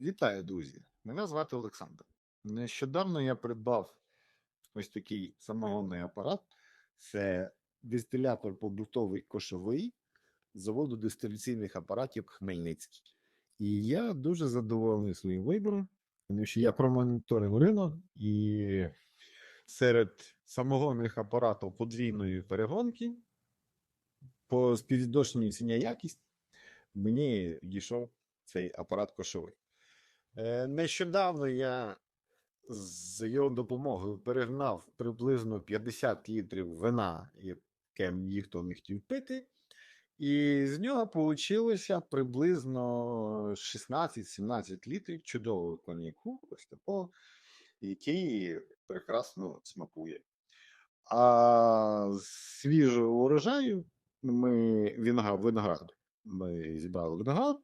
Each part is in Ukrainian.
Вітаю, друзі! Мене звати Олександр. Нещодавно я придбав ось такий самогонний апарат. Це дистилятор побутовий кошовий заводу дистиляційних апаратів Хмельницький. І я дуже задоволений своїм вибором, тому що я промоніторив ринок і серед самогонних апаратів подвійної перегонки по співвідношенню ціня якість мені дійшов цей апарат кошовий. Е, Нещодавно я з його допомогою перегнав приблизно 50 літрів вина, яке ніхто не хотів пити, і з нього вийшло приблизно 16-17 літрів чудового коньяку, ось такого, який прекрасно смакує. А з свіжого урожаю ми виноград, виноград. Ми зібрали виноград,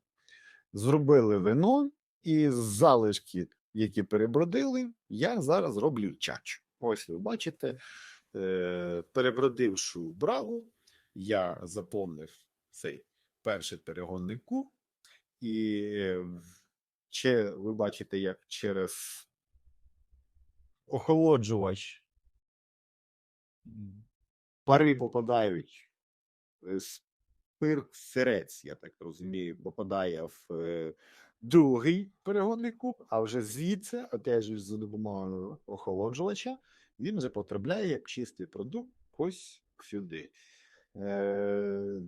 зробили вино, і залишки, які перебродили, я зараз роблю чачу. Ось ви бачите, е, перебродившу брагу, я заповнив цей перший перегонний куб, і е, ще ви бачите, як через охолоджувач пари попадають е, спирт сирець, я так розумію, попадає в е, другий перегонний куб, а вже звідси, же, за допомогою охолоджувача, він вже потрапляє як чистий продукт ось сюди. Е,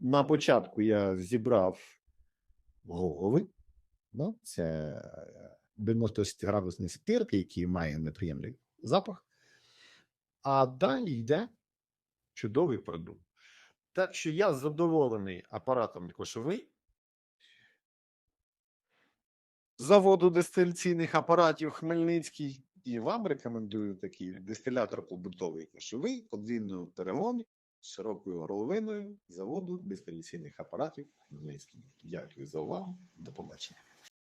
на початку я зібрав голови. Ну, це 90 градусний спирт, який має неприємний запах. А далі йде чудовий продукт. Так що я задоволений апаратом кошовий. Заводу дистиляційних апаратів Хмельницький. І вам рекомендую такий дистилятор побутовий кошовий, подвійною переломі, з широкою горловиною заводу дистиляційних апаратів Хмельницький. Дякую за увагу. До побачення.